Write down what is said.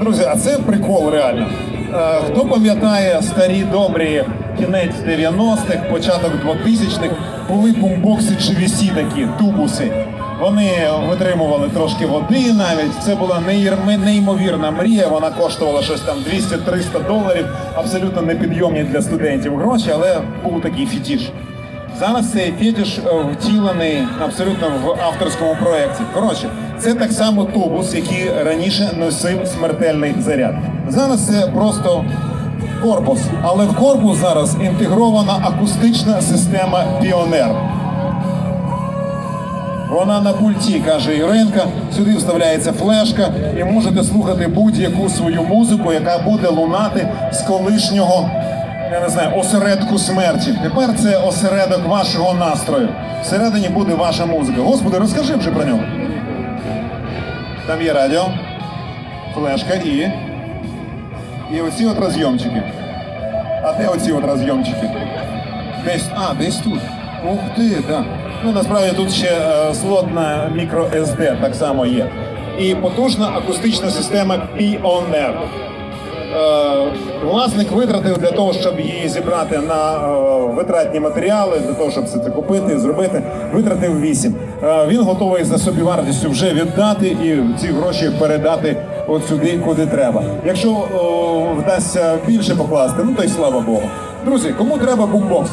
Друзі, а це прикол реально. Е, Хто пам'ятає старі добрі кінець 90-х, початок 2000-х, були бумбокси GVC такі, тубуси. Вони витримували трошки води навіть. Це була неймовірна мрія. Вона коштувала щось там 200-300 доларів. Абсолютно непідйомні для студентів гроші, але був такий фетіш. Зараз цей фетиш е, втілений абсолютно в авторському проєкті. Коротше, це так само тубус, який раніше носив смертельний заряд. Зараз це просто корпус, але в корпус зараз інтегрована акустична система Піонер. Вона на пульті, каже Іринка. Сюди вставляється флешка, і можете слухати будь-яку свою музику, яка буде лунати з колишнього, я не знаю, осередку смерті. Тепер це осередок вашого настрою. Всередині буде ваша музика. Господи, розкажи вже про нього. Там є радіо, флешка і. І оці от розйомчики. А де оці от розйомчики? Десь, а, десь тут. Ух ти, да. Ну насправді тут ще е, слот мікро SD так само є. І потужна акустична система Pioneer. Е, власник витратив для того, щоб її зібрати на е, витратні матеріали, для того, щоб все це купити, зробити, витратив 8. Е, він готовий за собі вартістю вже віддати і ці гроші передати от сюди, куди треба. Якщо вдасться більше покласти, ну то й слава Богу. Друзі, кому треба букбокс?